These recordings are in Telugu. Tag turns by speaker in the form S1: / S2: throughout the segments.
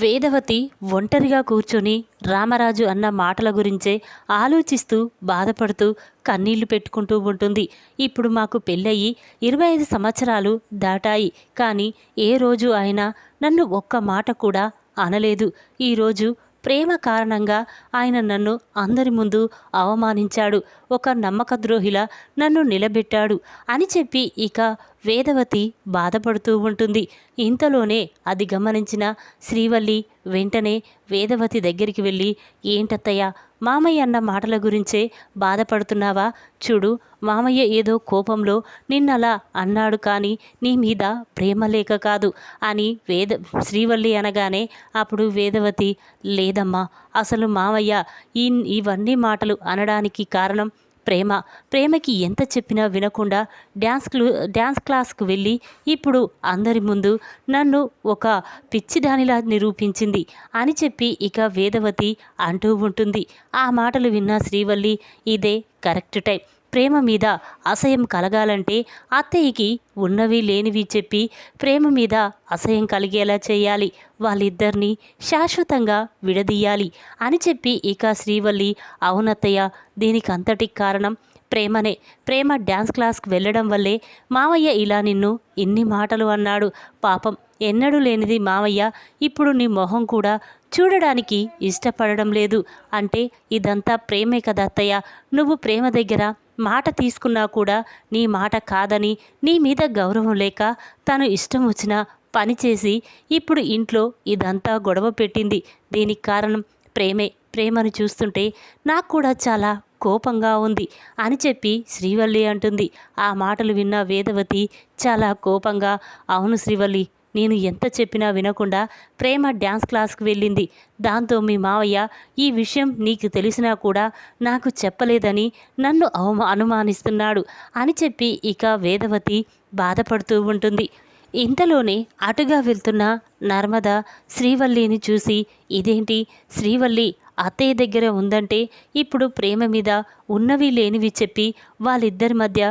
S1: వేదవతి ఒంటరిగా కూర్చొని రామరాజు అన్న మాటల గురించే ఆలోచిస్తూ బాధపడుతూ కన్నీళ్ళు పెట్టుకుంటూ ఉంటుంది. ఇప్పుడు మాకు పెళ్ళయి ఇరవై ఐదు సంవత్సరాలు దాటాయి. కానీ ఏ రోజు ఆయన నన్ను ఒక్క మాట కూడా అనలేదు. ఈరోజు ప్రేమ కారణంగా ఆయన నన్ను అందరి ముందు అవమానించాడు. ఒక నమ్మకద్రోహిలా నన్ను నిలబెట్టాడు అని చెప్పి ఇక వేదవతి బాధపడుతూ ఉంటుంది. ఇంతలోనే అది గమనించిన శ్రీవల్లి వెంటనే వేదవతి దగ్గరికి వెళ్ళి ఏంటత్తయ్య మామయ్య అన్న మాటల గురించే బాధపడుతున్నావా? చూడు మామయ్య ఏదో కోపంలో నిన్నలా అన్నాడు కానీ నీ మీద ప్రేమ లేక కాదు అని వేద శ్రీవల్లి అనగానే అప్పుడు వేదవతి లేదమ్మా అసలు మామయ్య ఈ ఇవన్నీ మాటలు అనడానికి కారణం ప్రేమ. ప్రేమకి ఎంత చెప్పినా వినకుండా డ్యాన్స్ క్లూ డ్యాన్స్ క్లాస్కు వెళ్ళి ఇప్పుడు అందరి ముందు నన్ను ఒక పిచ్చిదానిలా నిరూపించింది అని చెప్పి ఇక వేదవతి అంటూ ఉంటుంది. ఆ మాటలు విన్న శ్రీవల్లి ఇదే కరెక్ట్ టైం. ప్రేమ మీద అసహ్యం కలగాలంటే అత్తయ్యకి ఉన్నవి లేనివి చెప్పి ప్రేమ మీద అసహ్యం కలిగేలా చేయాలి. వాళ్ళిద్దరినీ శాశ్వతంగా విడదీయాలి అని చెప్పి ఇక శ్రీవల్లి అవునత్తయ్య దీనికంతటికి కారణం ప్రేమనే. ప్రేమ డ్యాన్స్ క్లాస్కి వెళ్ళడం వల్లే మావయ్య ఇలా నిన్ను ఇన్ని మాటలు అన్నాడు. పాపం ఎన్నడూ లేనిది మావయ్య ఇప్పుడు నీ మొహం కూడా చూడడానికి ఇష్టపడడం లేదు. అంటే ఇదంతా ప్రేమే కదా అత్తయ్య. నువ్వు ప్రేమ దగ్గర మాట తీసుకున్నా కూడా నీ మాట కాదని నీ మీద గౌరవం లేక తను ఇష్టం వచ్చిన పని చేసి ఇప్పుడు ఇంట్లో ఇదంతా గొడవ పెట్టింది. దీనికి కారణం ప్రేమే. ప్రేమను చూస్తుంటే నాకు కూడా చాలా కోపంగా ఉంది అని చెప్పి శ్రీవల్లి అంటుంది. ఆ మాటలు విన్న వేదవతి చాలా కోపంగా అవును శ్రీవల్లి నేను ఎంత చెప్పినా వినకుండా ప్రేమ డ్యాన్స్ క్లాస్కి వెళ్ళింది. దాంతో మీ మావయ్య ఈ విషయం నీకు తెలిసినా కూడా నాకు చెప్పలేదని నన్ను అవమా అనుమానిస్తున్నాడు అని చెప్పి ఇక వేదవతి బాధపడుతూ ఉంటుంది. ఇంతలోనే అటుగా వెళ్తున్న నర్మద శ్రీవల్లిని చూసి ఇదేంటి శ్రీవల్లి అత్తయ్య దగ్గర ఉందంటే ఇప్పుడు ప్రేమ మీద ఉన్నవి లేనివి చెప్పి వాళ్ళిద్దరి మధ్య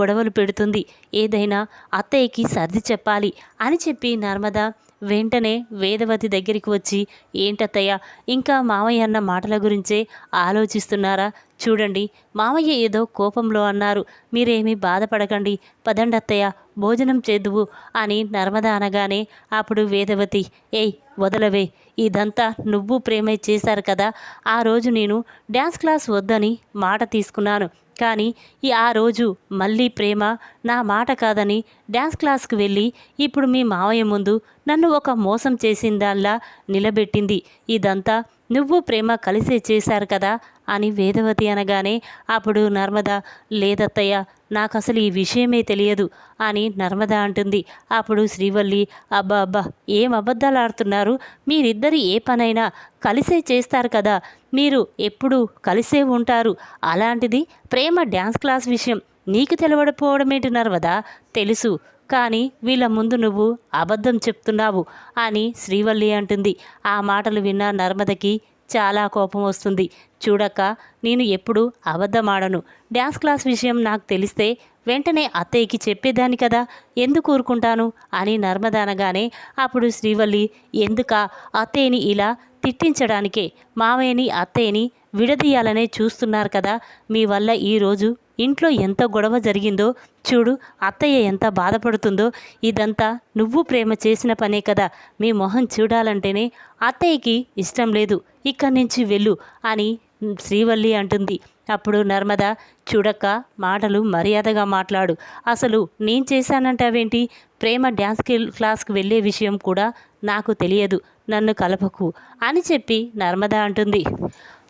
S1: గొడవలు పెడుతుంది. ఏదైనా అత్తయ్యకి సర్ది చెప్పాలి అని చెప్పి నర్మద వెంటనే వేదవతి దగ్గరికి వచ్చి ఏంటత్తయ్య ఇంకా మామయ్య అన్న మాటల గురించే ఆలోచిస్తున్నారా? చూడండి మామయ్య ఏదో కోపంలో అన్నారు. మీరేమీ బాధపడకండి. పదండి అత్తయ్య భోజనం చేదువు అని నర్మద అనగానే అప్పుడు వేదవతి ఏయ్ వదలవే. ఇదంతా నువ్వు ప్రేమే చేశారు కదా. ఆ రోజు నేను డ్యాన్స్ క్లాస్ వద్దని మాట తీసుకున్నాను. కానీ ఈ ఆ రోజు మళ్ళీ ప్రేమ నా మాట కాదని డ్యాన్స్ క్లాస్కి వెళ్ళి ఇప్పుడు మీ మావయ్య ముందు నన్ను ఒక మోసం చేసిందాల్లా నిలబెట్టింది. ఇదంతా నువ్వు ప్రేమ కలిసే చేశారు కదా. అని వేదవతి అనగానే అప్పుడు నర్మద లేదత్తయ్య నాకు అసలు ఈ విషయమే తెలియదు అని నర్మద అంటుంది. అప్పుడు శ్రీవల్లి అబ్బా అబ్బా ఏం అబద్ధాలు ఆడుతున్నారు? మీరిద్దరు ఏ పనైనా కలిసే చేస్తారు కదా. మీరు ఎప్పుడూ కలిసే ఉంటారు. అలాంటిది ప్రేమ డ్యాన్స్ క్లాస్ విషయం. నీకు తెలవడపోవడమేంటి నర్మదా? తెలుసు. కానీ వీళ్ళ ముందు నువ్వు అబద్ధం చెప్తున్నావు అని శ్రీవల్లి అంటుంది. ఆ మాటలు విన్న నర్మదకి చాలా కోపం వస్తుంది. చూడక్క నేను ఎప్పుడు అబద్ధమాడను. డ్యాన్స్ క్లాస్ విషయం నాకు తెలిస్తే వెంటనే అత్తయ్యకి చెప్పేదాన్ని కదా ఎందుకు ఊరుకుంటాను? అని నర్మద అనగానే అప్పుడు శ్రీవల్లి ఎందుక అత్తయ్యని ఇలా తిట్టించడానికే మావయ్యని అత్తయ్యని విడదీయాలనే చూస్తున్నారు కదా. మీ వల్ల ఈరోజు ఇంట్లో ఎంత గొడవ జరిగిందో చూడు అత్తయ్య ఎంత బాధపడుతుందో. ఇదంతా నువ్వు ప్రేమ చేసిన పనే కదా. మీ మొహం చూడాలంటేనే అత్తయ్యకి ఇష్టం లేదు. ఇక్కడి నుంచి వెళ్ళు అని శ్రీవల్లి అంటుంది. అప్పుడు నర్మద చూడక్క మాటలు మర్యాదగా మాట్లాడు. అసలు నేను చేశానంటావేంటి? ప్రేమ డ్యాన్స్ క్లాస్కి వెళ్ళే విషయం కూడా నాకు తెలియదు. నన్ను కలపకు అని చెప్పి నర్మద అంటుంది.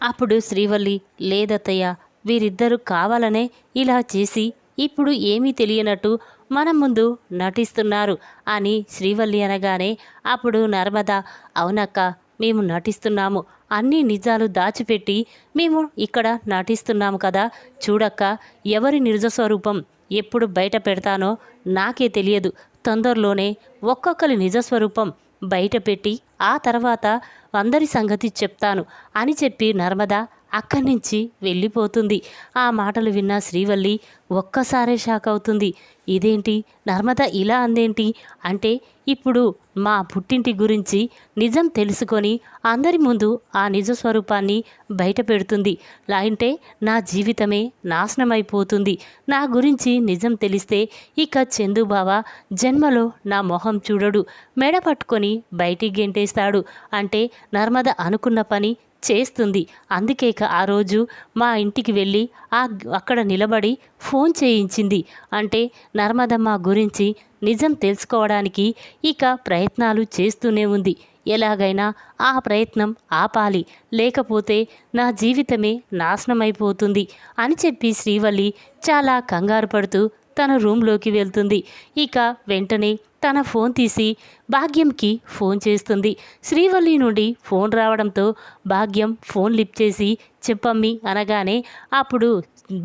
S1: అప్పుడు శ్రీవల్లి లేదత్తయ్య వీరిద్దరూ కావాలనే ఇలా చేసి ఇప్పుడు ఏమీ తెలియనట్టు మన ముందు నటిస్తున్నారు అని శ్రీవల్లి అనగానే అప్పుడు నర్మద అవునక్క మేము నటిస్తున్నాము అన్ని నిజాలు దాచిపెట్టి మేము ఇక్కడ నటిస్తున్నాము కదా చూడక్క ఎవరి నిజ స్వరూపం ఎప్పుడు బయట పెడతానో నాకే తెలియదు తొందరలోనే ఒక్కొక్కరి నిజస్వరూపం బయట పెట్టి ఆ తర్వాత అందరి సంగతి చెప్తాను అని చెప్పి నర్మద అక్కడి నుంచి వెళ్ళిపోతుంది. ఆ మాటలు విన్న శ్రీవల్లి ఒక్కసారే షాక్ అవుతుంది. ఇదేంటి? నర్మద ఇలా అందేంటి? అంటే ఇప్పుడు మా పుట్టింటి గురించి నిజం తెలుసుకొని అందరి ముందు ఆ నిజ స్వరూపాన్ని బయట పెడుతుంది. అంటే నా జీవితమే నాశనమైపోతుంది. నా గురించి నిజం తెలిస్తే ఇక చందుబావ జన్మలో నా మొహం చూడడు. మెడ పట్టుకొని బయటికి గెంటేస్తాడు. అంటే నర్మద అనుకున్న పని చేస్తుంది. అందుకే ఇక ఆ రోజు మా ఇంటికి వెళ్ళి ఆ అక్కడ నిలబడి ఫోన్ ఫోన్ చేయించింది. అంటే నర్మదమ్మ గురించి నిజం తెలుసుకోవడానికి ఇక ప్రయత్నాలు చేస్తూనే ఉంది. ఎలాగైనా ఆ ప్రయత్నం ఆపాలి. లేకపోతే నా జీవితమే నాశనమైపోతుంది అని చెప్పి శ్రీవల్లి చాలా కంగారు పడుతూ తన రూమ్లోకి వెళ్తుంది. ఇక వెంటనే తన ఫోన్ తీసి భాగ్యంకి ఫోన్ చేస్తుంది. శ్రీవల్లి నుండి ఫోన్ రావడంతో భాగ్యం ఫోన్ లిఫ్ట్ చేసి చెప్పమ్మి అనగానే అప్పుడు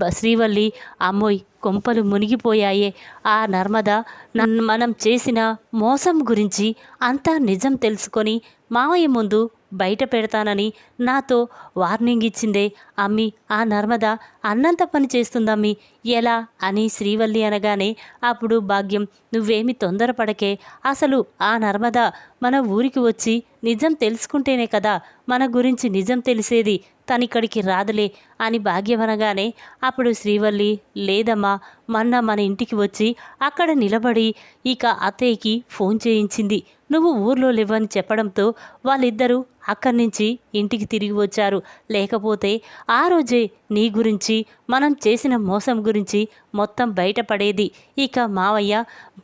S1: శ్రీవల్లి అమ్మోయ్ కొంపలు మునిగిపోయాయే. ఆ నర్మద నన్ను మనం చేసిన మోసం గురించి అంతా నిజం తెలుసుకొని మావయ్య ముందు బయట పెడతానని నాతో వార్నింగ్ ఇచ్చిందే. అమ్మి ఆ నర్మద అన్నంత పని చేస్తుందమ్మి. ఎలా? అని శ్రీవల్లి అనగానే అప్పుడు భాగ్యం నువ్వేమి తొందరపడకే. అసలు ఆ నర్మద మన ఊరికి వచ్చి నిజం తెలుసుకుంటేనే కదా మన గురించి నిజం తెలిసేది. తనిక్కడికి రాదులే అని భాగ్యం అనగానే అప్పుడు శ్రీవల్లి లేదమ్మా మొన్న మన ఇంటికి వచ్చి అక్కడ నిలబడి ఇక అత్తయ్యకి ఫోన్ చేయించింది. నువ్వు ఊర్లో లేవని చెప్పడంతో వాళ్ళిద్దరూ అక్కడి నుంచి ఇంటికి తిరిగి వచ్చారు. లేకపోతే ఆ రోజే నీ గురించి మనం చేసిన మోసం గురించి మొత్తం బయటపడేది. ఇక మావయ్య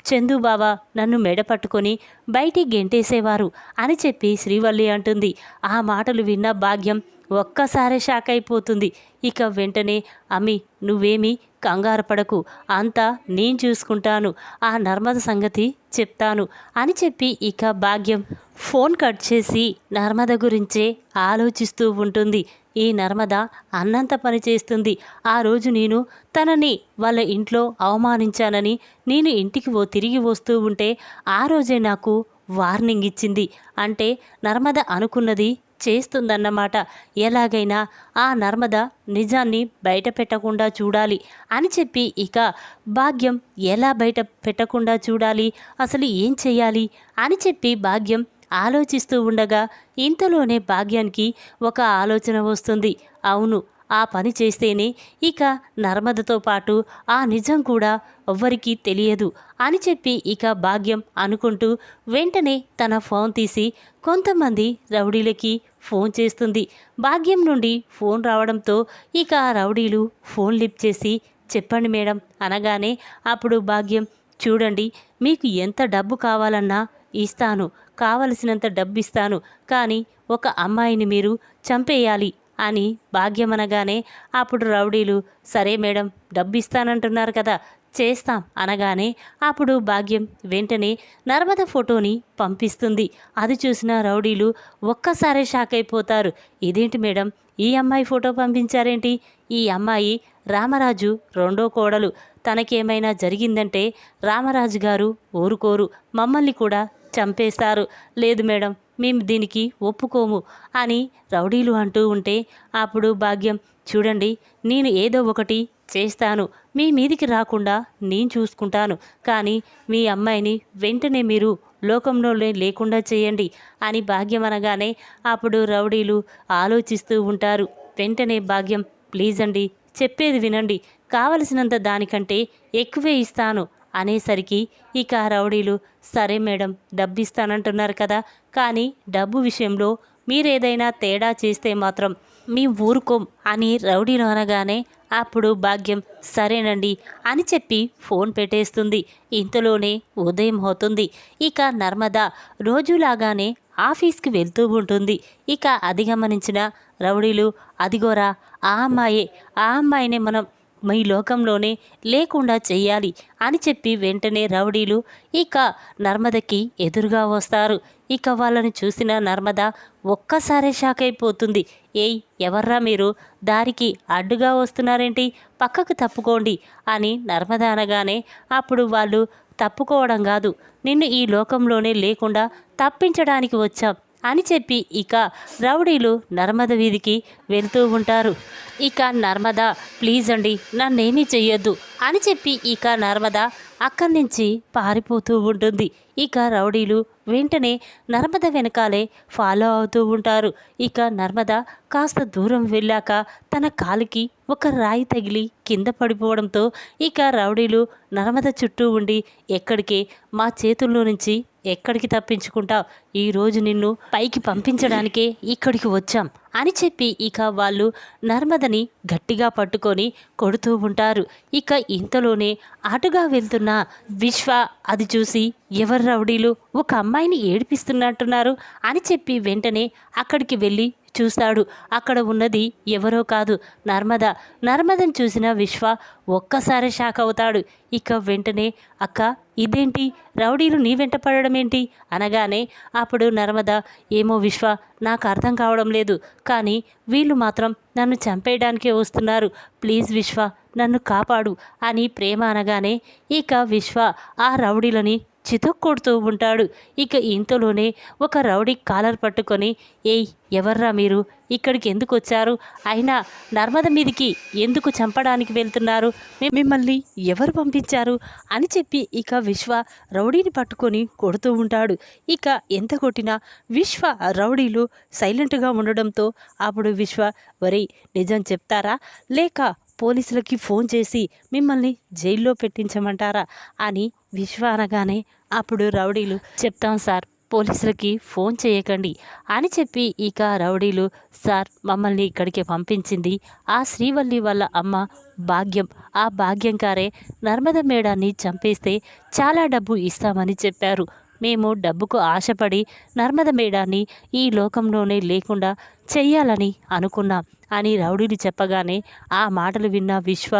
S1: చందుబాబా నన్ను మెడ పట్టుకొని బయటికి గెంటేసేవారు అని చెప్పి శ్రీవల్లి అంటుంది. ఆ మాటలు విన్న భాగ్యం ఒక్కసారే షాక్ అయిపోతుంది. ఇక వెంటనే అమ్మి నువ్వేమీ కంగారు పడకు. అంతా నేను చూసుకుంటాను. ఆ నర్మద సంగతి చెప్తాను అని చెప్పి ఇక భాగ్యం ఫోన్ కట్ చేసి నర్మద గురించే ఆలోచిస్తూ ఉంటుంది. ఈ నర్మద అన్నంత పని చేస్తుంది. ఆ రోజు నేను తనని వాళ్ళ ఇంట్లో అవమానించానని నేను ఇంటికి ఓ తిరిగి వస్తూ ఉంటే ఆ రోజే నాకు వార్నింగ్ ఇచ్చింది. అంటే నర్మద అనుకున్నది చేస్తుందన్నమాట. ఎలాగైనా ఆ నర్మద నిజాన్ని బయట పెట్టకుండా చూడాలి అని చెప్పి ఇక భాగ్యం ఎలా బయట పెట్టకుండా చూడాలి అసలు ఏం చేయాలి అని చెప్పి భాగ్యం ఆలోచిస్తూ ఉండగా ఇంతలోనే భాగ్యానికి ఒక ఆలోచన వస్తుంది. అవును ఆ పని చేస్తేనే ఇక నర్మదతో పాటు ఆ నిజం కూడా ఎవ్వరికీ తెలియదు అని చెప్పి ఇక భాగ్యం అనుకుంటూ వెంటనే తన ఫోన్ తీసి కొంతమంది రౌడీలకి ఫోన్ చేస్తుంది. భాగ్యం నుండి ఫోన్ రావడంతో ఇక రౌడీలు ఫోన్ లిప్ చేసి చెప్పండి మేడం అనగానే అప్పుడు భాగ్యం చూడండి మీకు ఎంత డబ్బు కావాలన్నా ఇస్తాను కావలసినంత డబ్బు ఇస్తాను కానీ ఒక అమ్మాయిని మీరు చంపేయాలి అని భాగ్యం అనగానే అప్పుడు రౌడీలు సరే మేడం డబ్బు ఇస్తానంటున్నారు కదా చేస్తాం అనగానే అప్పుడు భాగ్యం వెంటనే నర్మద ఫోటోని పంపిస్తుంది. అది చూసిన రౌడీలు ఒక్కసారే షాక్ అయిపోతారు. ఇదేంటి మేడం ఈ అమ్మాయి ఫోటో పంపించారేంటి? ఈ అమ్మాయి రామరాజు రెండో కోడలు. తనకేమైనా జరిగిందంటే రామరాజు గారు ఊరుకోరు. మమ్మల్ని కూడా చంపేస్తారు. లేదు మేడం మేము దీనికి ఒప్పుకోము అని రౌడీలు అంటూ ఉంటే అప్పుడు భాగ్యం చూడండి నేను ఏదో ఒకటి చేస్తాను. మీ మీదికి రాకుండా నేను చూసుకుంటాను. కానీ మీ అమ్మాయిని వెంటనే మీరు లోకంలోనే లేకుండా చేయండి అని భాగ్యం అనగానే అప్పుడు రౌడీలు ఆలోచిస్తూ ఉంటారు. వెంటనే భాగ్యం ప్లీజ్ అండి చెప్పేది వినండి. కావలసినంత దానికంటే ఎక్కువే ఇస్తాను. అనేసరికి ఇక రౌడీలు సరే మేడం డబ్బు ఇస్తానంటున్నారు కదా. కానీ డబ్బు విషయంలో మీరేదైనా తేడా చేస్తే మాత్రం మీ ఊరుకోం అని రౌడీలు అనగానే అప్పుడు భాగ్యం సరేనండి అని చెప్పి ఫోన్ పెట్టేస్తుంది. ఇంతలోనే ఉదయం అవుతుంది. ఇక నర్మద రోజులాగానే ఆఫీస్కి వెళ్తూ ఉంటుంది. ఇక అది గమనించిన రౌడీలు అదిగోరా ఆ అమ్మాయే ఆ అమ్మాయినే మనం మీ లోకంలోనే లేకుండా చెయ్యాలి అని చెప్పి వెంటనే రౌడీలు ఇక నర్మదకి ఎదురుగా వస్తారు. ఇక వాళ్ళని చూసిన నర్మద ఒక్కసారే షాక్ అయిపోతుంది. ఏయ్ ఎవర్రా మీరు? దారికి అడ్డుగా వస్తున్నారేంటి? పక్కకు తప్పుకోండి అని నర్మద అనగానే అప్పుడు వాళ్ళు తప్పుకోవడం కాదు. నిన్ను ఈ లోకంలోనే లేకుండా తప్పించడానికి వచ్చాం. అని చెప్పి ఇక రౌడీలు నర్మద వీధికి వెళ్తూ ఉంటారు. ఇక నర్మద ప్లీజ్ అండి నన్నేమీ చెయ్యొద్దు అని చెప్పి ఇక నర్మద అక్కడి నుంచి పారిపోతూ ఉంటుంది. ఇక రౌడీలు వెంటనే నర్మద వెనకాలే ఫాలో అవుతూ ఉంటారు. ఇక నర్మద కాస్త దూరం వెళ్ళాక తన కాలికి ఒక రాయి తగిలి కింద పడిపోవడంతో ఇక రౌడీలు నర్మద చుట్టూ ఉండి ఎక్కడికి? మా చేతుల్లో నుంచి ఎక్కడికి తప్పించుకుంటావు? ఈరోజు నిన్ను పైకి పంపించడానికే ఇక్కడికి వచ్చాం. అని చెప్పి ఇక వాళ్ళు నర్మదని గట్టిగా పట్టుకొని కొడుతూ ఉంటారు. ఇక ఇంతలోనే అటుగా వెళ్తున్న విశ్వ అది చూసి ఎవరు రౌడీలు? ఒక అమ్మాయిని ఏడిపిస్తున్నట్టున్నారు అని చెప్పి వెంటనే అక్కడికి వెళ్ళి చూస్తాడు. అక్కడ ఉన్నది ఎవరో కాదు నర్మద. నర్మదను చూసిన విశ్వ ఒక్కసారి షాక్ అవుతాడు. ఇక వెంటనే అక్క ఇదేంటి? రౌడీలు నీ వెంట పడడం ఏంటి అనగానే అప్పుడు నర్మద ఏమో విశ్వ నాకు అర్థం కావడం లేదు. కానీ వీళ్ళు మాత్రం నన్ను చంపేయడానికే వస్తున్నారు. ప్లీజ్ విశ్వ నన్ను కాపాడు అని ప్రేమ అనగానే ఇక విశ్వ ఆ రౌడీలని చితుక్కొడుతూ ఉంటాడు. ఇక ఇంతలోనే ఒక రౌడీ కాలర్ పట్టుకొని ఏయ్ ఎవర్రా మీరు? ఇక్కడికి ఎందుకు వచ్చారు? అయినా నర్మద మీదికి ఎందుకు చంపడానికి వెళ్తున్నారు? మిమ్మల్ని ఎవరు పంపించారు? అని చెప్పి ఇక విశ్వ రౌడీని పట్టుకొని కొడుతూ ఉంటాడు. ఇక ఎంత కొట్టినా విశ్వ రౌడీలు సైలెంట్గా ఉండడంతో అప్పుడు విశ్వ వరి నిజం చెప్తారా? లేక పోలీసులకి ఫోన్ చేసి మిమ్మల్ని జైల్లో పెట్టించమంటారా అని విశ్వ అనగానే అప్పుడు రౌడీలు చెప్తాం సార్ పోలీసులకి ఫోన్ చేయకండి అని చెప్పి ఇక రౌడీలు సార్ మమ్మల్ని ఇక్కడికి పంపించింది ఆ శ్రీవల్లి వాళ్ళ అమ్మ భాగ్యం. ఆ భాగ్యం కారే నర్మద మేడాన్ని చంపేస్తే చాలా డబ్బు ఇస్తామని చెప్పారు. మేము డబ్బుకు ఆశపడి నర్మద మేడాన్ని ఈ లోకంలోనే లేకుండా చెయ్యాలని అనుకున్నాం. అని రౌడీలు చెప్పగానే ఆ మాటలు విన్న విశ్వ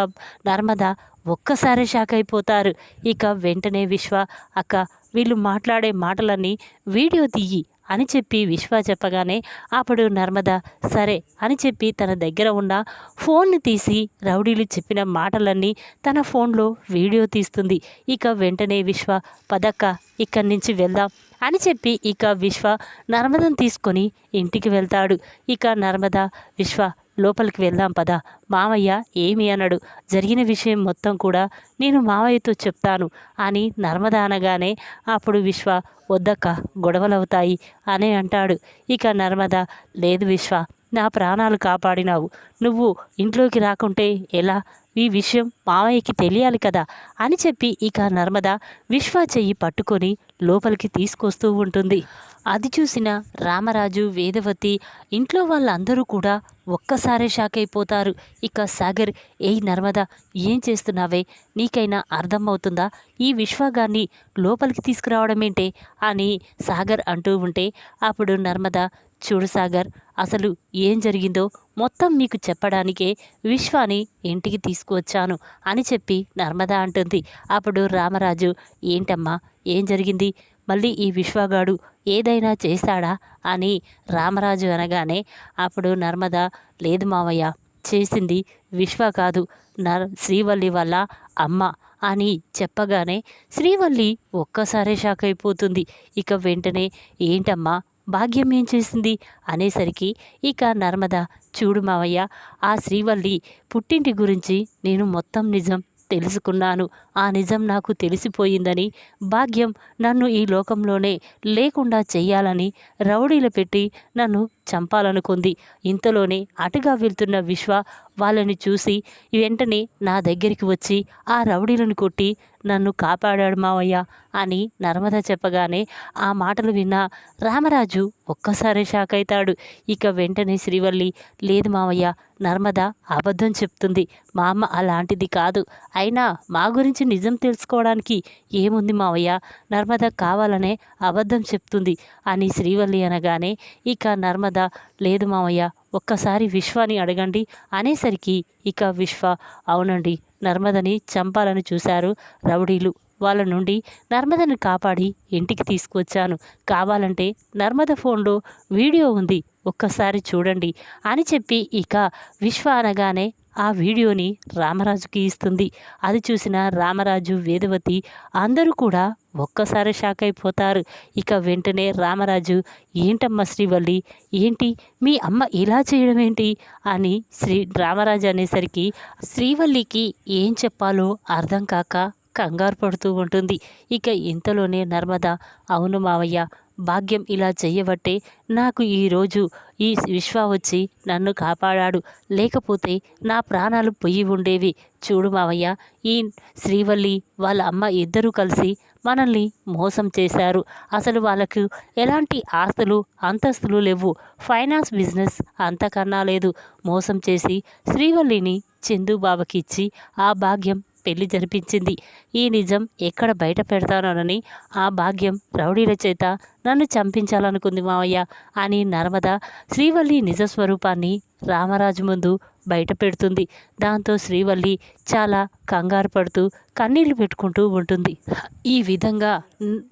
S1: నర్మద ఒక్కసారి షాక్ అయిపోతారు. ఇక వెంటనే విశ్వ అక్క వీళ్ళు మాట్లాడే మాటలన్నీ వీడియో తీయి అని చెప్పి విశ్వ చెప్పగానే అప్పుడు నర్మద సరే అని చెప్పి తన దగ్గర ఉన్న ఫోన్ని తీసి రౌడీలు చెప్పిన మాటలన్నీ తన ఫోన్లో వీడియో తీస్తుంది. ఇక వెంటనే విశ్వ పదక్క ఇక్కడి నుంచి వెళ్దాం అని చెప్పి ఇక విశ్వ నర్మదను తీసుకొని ఇంటికి వెళ్తాడు. ఇక నర్మద విశ్వ లోపలికి వెళ్దాం పద. మావయ్య ఏమి అనడు. జరిగిన విషయం మొత్తం కూడా నేను మావయ్యతో చెప్తాను అని నర్మద అనగానే అప్పుడు విశ్వ వద్దక్క గొడవలవుతాయి అని అంటాడు. ఇక నర్మద లేదు విశ్వ నా ప్రాణాలు కాపాడినావు. నువ్వు ఇంట్లోకి రాకుంటే ఎలా? ఈ విషయం మావయ్యకి తెలియాలి కదా అని చెప్పి ఇక నర్మద విశ్వ చెయ్యి పట్టుకొని లోపలికి తీసుకొస్తూ ఉంటుంది. అది చూసిన రామరాజు వేదవతి ఇంట్లో వాళ్ళందరూ కూడా ఒక్కసారే షాక్ అయిపోతారు. ఇక సాగర్ ఏయ్ నర్మద ఏం చేస్తున్నావే? నీకైనా అర్థమవుతుందా ఈ విశ్వగాన్ని లోపలికి తీసుకురావడం ఏంటే? అని సాగర్ అంటూ ఉంటే అప్పుడు నర్మద చూడు సాగర్ అసలు ఏం జరిగిందో మొత్తం మీకు చెప్పడానికే విశ్వాని ఇంటికి తీసుకువచ్చాను అని చెప్పి నర్మద అంటుంది. అప్పుడు రామరాజు ఏంటమ్మా ఏం జరిగింది? మళ్ళీ ఈ విశ్వగాడు ఏదైనా చేశాడా? అని రామరాజు అనగానే అప్పుడు నర్మద లేదు మావయ్య చేసింది విశ్వ కాదు నర్ శ్రీవల్లి వల్ల అమ్మ అని చెప్పగానే శ్రీవల్లి ఒక్కసారే షాక్ అయిపోతుంది. ఇక వెంటనే ఏంటమ్మా భాగ్యం ఏం చేసింది? అనేసరికి ఇక నర్మద చూడు మావయ్య ఆ శ్రీవల్లి పుట్టింటి గురించి నేను మొత్తం నిజం తెలుసుకున్నాను. ఆ నిజం నాకు తెలిసిపోయిందని భాగ్యం నన్ను ఈ లోకంలోనే లేకుండా చెయ్యాలని రౌడీలు పెట్టి నన్ను చంపాలనుకుంది. ఇంతలోనే అటుగా వెళ్తున్న విశ్వ వాళ్ళని చూసి వెంటనే నా దగ్గరికి వచ్చి ఆ రౌడీలను కొట్టి నన్ను కాపాడాడు మావయ్య అని నర్మద చెప్పగానే ఆ మాటలు విన్న రామరాజు ఒక్కసారి షాక్ అవుతాడు ఇక వెంటనే శ్రీవల్లి లేదు మావయ్య నర్మద అబద్ధం చెప్తుంది. మా అమ్మ అలాంటిది కాదు. అయినా మా గురించి నిజం తెలుసుకోవడానికి ఏముంది మావయ్య? నర్మద కావాలనే అబద్ధం చెప్తుంది అని శ్రీవల్లి అనగానే ఇక నర్మద లేదు మావయ్య ఒక్కసారి విశ్వాని అడగండి. అనేసరికి ఇక విశ్వ అవునండి నర్మదని చంపాలని చూశారు రౌడీలు. వాళ్ళ నుండి నర్మదను కాపాడి ఇంటికి తీసుకొచ్చాను కావాలంటే నర్మద ఫోన్లో వీడియో ఉంది ఒక్కసారి చూడండి అని చెప్పి ఇక విశ్వ అనగానే ఆ వీడియోని రామరాజుకి ఇస్తుంది. అది చూసిన రామరాజు వేదవతి అందరూ కూడా ఒక్కసారి షాక్ అయిపోతారు. ఇక వెంటనే రామరాజు ఏంటమ్మా శ్రీవల్లి? ఏంటి? మీ అమ్మ ఇలా చేయడం ఏంటి? అని శ్రీ రామరాజు అనేసరికి శ్రీవల్లికి ఏం చెప్పాలో అర్థం కాక కంగారు పడుతూ ఉంటుంది. ఇక ఇంతలోనే నర్మద అవును మావయ్య భాగ్యం ఇలా చెయ్యబట్టే నాకు ఈరోజు ఈ విశ్వ వచ్చి నన్ను కాపాడాడు. లేకపోతే నా ప్రాణాలు పొయ్యి ఉండేవి. చూడు మావయ్య ఈ శ్రీవల్లి వాళ్ళ అమ్మ ఇద్దరూ కలిసి మనల్ని మోసం చేశారు. అసలు వాళ్ళకు ఎలాంటి ఆస్తులు అంతస్తులు లేవు. ఫైనాన్స్ బిజినెస్ అంతకన్నా లేదు. మోసం చేసి శ్రీవల్లిని చందుబాబుకి ఇచ్చి ఆ భాగ్యం పెళ్ళి జరిపించింది. ఈ నిజం ఎక్కడ బయట పెడతానోనని ఆ భాగ్యం రౌడీల చేత నన్ను చంపించాలనుకుంది మావయ్య అని నర్మద శ్రీవల్లి నిజ స్వరూపాన్ని రామరాజు ముందు బయట పెడుతుంది. దాంతో శ్రీవల్లి చాలా కంగారు పడుతూ కన్నీళ్ళు పెట్టుకుంటూ ఉంటుంది. ఈ విధంగా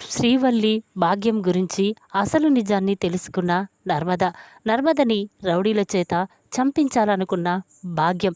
S1: శ్రీవల్లి భాగ్యం గురించి అసలు నిజాన్ని తెలుసుకున్న నర్మద నర్మదని రౌడీల చేత చంపించాలనుకున్న భాగ్యం